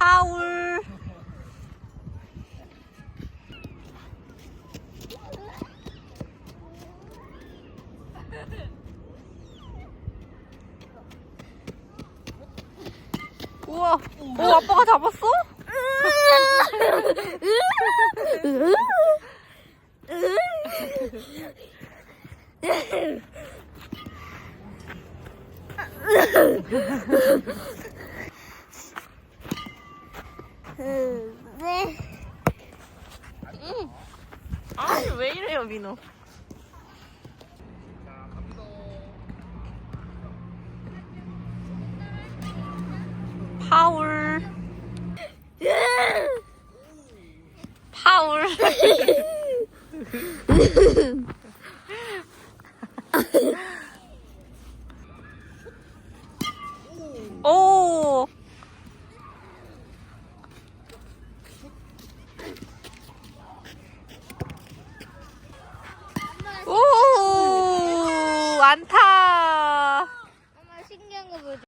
파울. 우와, 오 아빠가 잡았어? 네. 아니 왜 이래요 민호? 파울. 파울. 오. 완타. 엄마 신기한 거 보자.